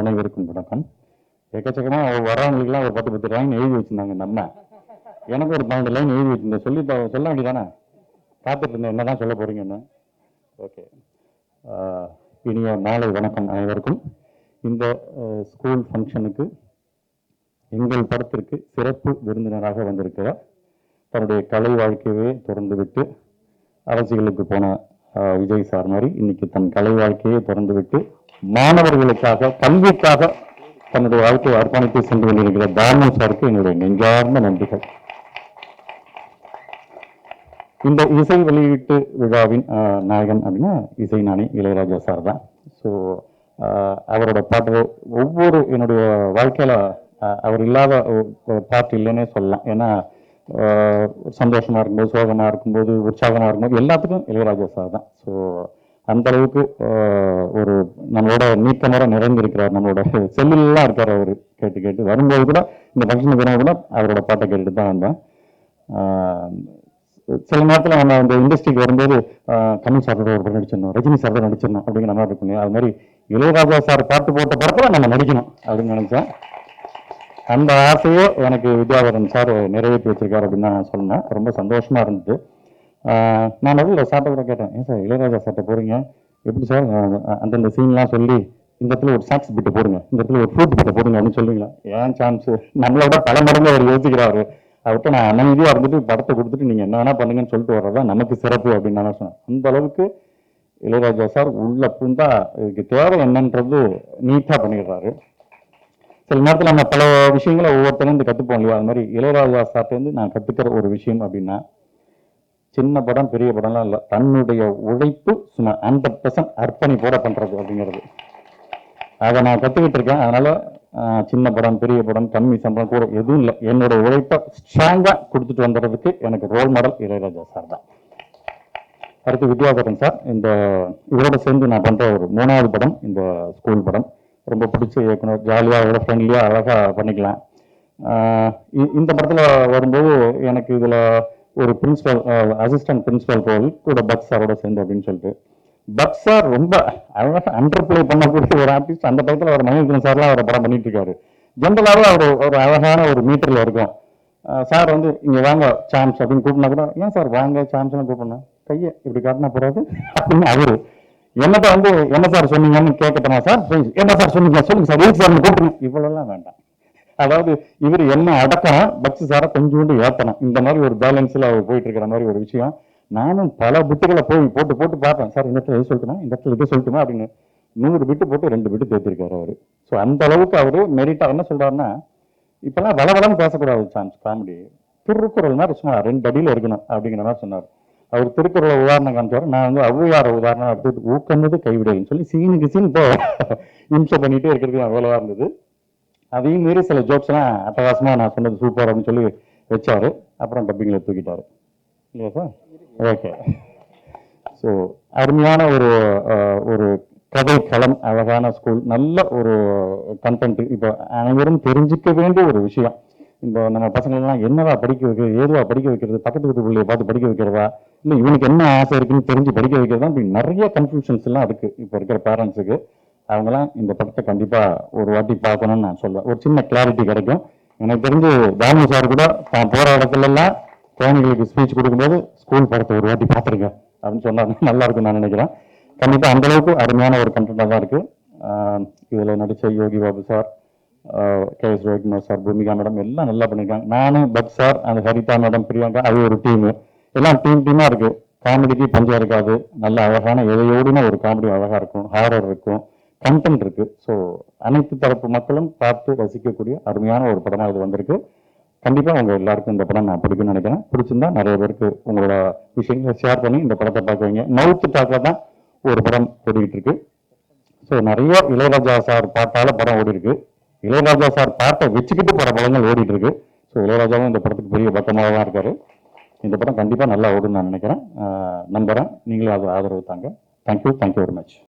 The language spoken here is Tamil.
அனைவருக்கும் வணக்கம். எக்கச்சக்கமாக வரவங்களுக்குலாம் ஒரு பத்து பத்து லைன் எழுதி வச்சிருந்தாங்க நம்ம எனக்கு ஒரு பன்னெண்டு லைன் எழுதி வச்சுருந்தேன். சொல்லி சொல்ல வேண்டியதானே? காத்துட்டு இருந்தேன். என்ன தான் சொல்ல போகிறீங்கன்னு ஓகே இனிய மாலை வணக்கம் அனைவருக்கும். இந்த ஸ்கூல் ஃபங்க்ஷனுக்கு எங்கள் படத்திற்கு சிறப்பு விருந்தினராக வந்திருக்கிறார். தன்னுடைய கலை வாழ்க்கையவே திறந்து விட்டு அரசியலுக்கு போன விஜய் சார் மாதிரி இன்னைக்கு தன் கலை வாழ்க்கையை திறந்து விட்டு மாணவர்களுக்காக கல்விக்காக தன்னுடைய வாழ்க்கையை அர்ப்பணித்து சென்று கொண்டிருக்கிற தாமு சாருக்கு என்னுடைய நெஞ்சார்ந்த நன்றிகள். இந்த இசை வெளியீட்டு விழாவின் நாயகன் அப்படின்னா இசை நாணி இளையராஜா சார் தான். ஸோ அவரோட பாட்டு ஒவ்வொரு என்னுடைய வாழ்க்கையில் அவர் இல்லாத பாட்டு இல்லைன்னே சொல்லலாம். ஏன்னா சந்தோஷமாக இருக்கும்போது சோகமாக இருக்கும்போது உற்சாகமாக இருக்கும்போது எல்லாத்துக்கும் இளையராஜா சார் தான். ஸோ அந்த அளவுக்கு ஒரு நம்மளோட நீக்கமர நிறைந்திருக்கிறார் நம்மளோட செல்லுலாம் இருக்கார் அவர் கேட்டு கேட்டு. வரும்போது கூட இந்த ஃபங்க்ஷனுக்கு வரும்போது கூட அவரோட பாட்டை கேட்டுட்டு தான் வந்தேன். சில நேரத்தில் நம்ம அந்த இண்டஸ்ட்ரிக்கு வரும்போது கமல் சார் ஒரு படம் நடிச்சிடணும் ரஜினி சார் தான் நடிச்சிடணும் அப்படிங்கிற மாதிரி இருக்கும் அது மாதிரி இளையராஜா சார் பாட்டு போட்ட படத்தில் நம்ம நடிக்கணும் அப்படின்னு நினச்சேன். அந்த ஆசையை எனக்கு வித்யாவரன் சார் நிறைவேற்றி வச்சிருக்காரு அப்படின்னு நான் சொன்னேன். ரொம்ப சந்தோஷமாக இருந்தது. நான் நடுவில் சார்ட்ட கூட கேட்டேன். ஏன் சார் இளையராஜா சார்ட்ட போறீங்க? எப்படி சார் அந்தந்த சீன்லாம் சொல்லி இந்த இடத்துல ஒரு சாக்ஸ் பிட்டு போடுங்க இந்த இடத்துல ஒரு ஃப்ரூட் பிட்டை போடுங்க அப்படின்னு சொல்லுவீங்களா ஏன் சான்ஸ் நம்மளோட பல மடங்கு அவர் யோசிக்கிறாரு அவர்கிட்ட நான் அமைதியாக இருந்துட்டு படத்தை கொடுத்துட்டு நீங்கள் என்ன வேணா பண்ணுங்கன்னு சொல்லிட்டு வர்றதா நமக்கு சிறப்பு அப்படின்னு நான் சொன்னேன். அந்த அளவுக்கு இளையராஜா சார் உள்ள பூந்தா இதுக்கு தேவை என்னன்றது நீட்டாக பண்ணிடுறாரு. சில நேரத்தில் நம்ம பல விஷயங்களை ஒவ்வொருத்தரும் கற்றுப்போம் இல்லையா? அது மாதிரி இளையராஜா சார்ட்டேருந்து நான் கற்றுக்கிற ஒரு விஷயம் அப்படின்னா சின்ன படம் பெரிய படம்லாம் இல்லை. தன்னுடைய உழைப்பு சும்மா ஹண்ட்ரட் பர்சன்ட் அர்ப்பணிப்போட பண்ணுறது அப்படிங்கிறது. அதை நான் கற்றுக்கிட்டு இருக்கேன். அதனால் சின்ன படம் பெரிய படம் கம்மி சம்பளம் கூட எதுவும் இல்லை. என்னோட உழைப்பை ஸ்ட்ராங்காக கொடுத்துட்டு வந்துடுறதுக்கு எனக்கு ரோல் மாடல் இளையராஜா சார் தான். அடுத்து வித்யாசரன் சார் இந்த இவரோட சேர்ந்து நான் பண்ணுற ஒரு மூணாவது படம் இந்த ஸ்கூல் படம். ரொம்ப பிடிச்ச இயக்குனர். ஜாலியாக அவரோட ஃப்ரெண்ட்லியாக அழகாக பண்ணிக்கலாம். இ- இந்த படத்தில் வரும்போது எனக்கு இதில் ஒரு பிரின்சிபல் அசிஸ்டன்ட் பிரின்சிபல் ரோல் கூட பக் சாரோட சேர்ந்து அப்படின்னு சொல்லிட்டு. பக் சார் ரொம்ப அழகாக அண்டர் ப்ளே பண்ணக்கூடிய ஒரு ஆர்டிஸ்ட் அந்த டயத்தில் அவர் மணிரத்னம் சார்லாம் அவரை படம் பண்ணிட்டு இருக்காரு. ஜென்ரலாகவே அவர் ஒரு அழகான ஒரு மீட்டரில் இருக்கும். சார் வந்து இங்கே வாங்க சாம்ஸ் அப்படின்னு கூப்பிட்டா கூட ஏன் சார் வாங்க சாம்ஸ்னு கூப்பிடணும்? கையை இப்படி காட்டினா போறாது அப்படின்னு அவரு என்னட்ட வந்து என்ன சார் சொன்னீங்கன்னு கேட்கட்டமா சார் என்ன சார் சொன்னீங்க? சொல்லுங்க சார் எதுக்கு சார் கூப்பிடுங்க. இவ்வளோலாம் வேண்டாம். அதாவது இவர் என்ன அடக்கணும் பக்ஸ் சாரை கொஞ்சோண்டு ஏற்றணும் இந்த மாதிரி ஒரு பேலன்ஸில் அவர் போயிட்டு இருக்கிற மாதிரி ஒரு விஷயம். நானும் பல பிட்டுகளை போய் போட்டு போட்டு பார்ப்பேன். சார் இந்த இடத்துல எது சொல்லட்டுமா? இந்த இடத்துல இது சொல்லட்டுமா? அப்படின்னு நூறு பிட்டு போட்டு ரெண்டு பிட்டு தேர்த்திருக்காரு அவர். ஸோ அந்த அளவுக்கு அவர் மெரிட்டாக என்ன சொல்கிறாருன்னா இப்பெல்லாம் வளவளன்னு பேசக்கூடாது சான்ஸ் காமெடி திருக்குறள் மாதிரி சும்மா ரெண்டு அடியில் இருக்கணும் அப்படிங்கிற மாதிரி சொன்னார். அவர் திருக்குறளை உதாரணம் காமிச்சார். நான் வந்து ஔவையார உதாரணம் எடுத்து ஊக்கன்னது கைவிடலைன்னு சொல்லி சீனுக்கு சீன் இப்போ இம்சை பண்ணிகிட்டே இருக்கிறது அவ்வளோவா இருந்தது. அதையும் மீறி சில ஜோக்ஸ்லாம் அட்டகாசமாக நான் சொன்னது சூப்பர் அப்படின்னு சொல்லி வச்சார். அப்புறம் டப்பிங்கில் தூக்கிட்டாரு. இல்லையா சார் ஓகே ஸோ அருமையான ஒரு ஒரு கதை களம் அழகான ஸ்கூல் நல்ல ஒரு கண்டென்ட் இப்போ அனைவரும் தெரிஞ்சுக்க வேண்டிய ஒரு விஷயம். இப்போ நம்ம பசங்களெல்லாம் என்னவா படிக்க வைக்கிறது ஏதுவா படிக்க வைக்கிறது பக்கத்து வீட்டு பிள்ளைய பார்த்து படிக்க வைக்கிறதா இல்லை இவனுக்கு என்ன ஆசை இருக்குன்னு தெரிஞ்சு படிக்க வைக்கிறதா இப்படி நிறைய கன்ஃபியூஷன்ஸ் எல்லாம் இப்போ இருக்கிற பேரண்ட்ஸுக்கு அவங்களாம் இந்த படத்தை கண்டிப்பாக ஒரு வாட்டி பார்க்கணும்னு நான் சொல்லுவேன் ஒரு சின்ன கிளாரிட்டி கிடைக்கும். எனக்கு தெரிஞ்சு தாமு சார் கூட தான் போகிற இடத்துல எல்லாம் குழந்தைங்களுக்கு ஸ்பீச் கொடுக்கும்போது ஸ்கூல் படத்தை ஒரு வாட்டி பார்த்துருங்க அப்படின்னு சொன்னாங்க நல்லா நான் நினைக்கிறேன். கண்டிப்பாக அந்தளவுக்கு அருமையான ஒரு கண்டென்ட்டாக தான் இருக்குது இதில் நடித்த Yogi Babu sir K S Ravikumar sir Bhumika madam எல்லாம் நல்லா பண்ணியிருக்காங்க நானும் பட் சார் அந்த ஹரிதா மேடம் பிரியங்கா அது ஒரு டீமு எல்லாம் டீம் டீமாக இருக்குது காமெடிக்கு பஞ்சம் இருக்காது. நல்ல அழகான எதையோடுனா ஒரு காமெடி அழகாக இருக்கும். ஹாரர் இருக்கும். கண்டென்ட் இருக்கு. ஸோ அனைத்து தரப்பு மக்களும் பார்த்து ரசிக்கக்கூடிய அருமையான ஒரு படமாக இது வந்திருக்கு. கண்டிப்பாக உங்கள் எல்லாருக்கும் இந்த படம் நான் பிடிக்கும்னு நினைக்கிறேன். பிடிச்சிருந்தா நிறைய பேருக்கு உங்களோட விஷயங்களை ஷேர் பண்ணி இந்த படத்தை பார்க்க வைங்க. மவுத்து தான் ஒரு படம் ஓடிக்கிட்டு இருக்கு. ஸோ நிறைய இளையராஜா சார் பாட்டால் படம் ஓடி இருக்கு. இளையராஜா சார் பாட்டை வச்சுக்கிட்டு பல படங்கள் ஓடிட்டு இருக்கு. ஸோ இளையராஜாவும் இந்த படத்துக்கு பெரிய பக்கமாக தான் இருக்காரு. இந்த படம் கண்டிப்பாக நல்லா ஓடுன்னு நான் நினைக்கிறேன். நம்புகிறேன் நீங்களும் அது ஆதரவு தாங்க. Thank you thank you very much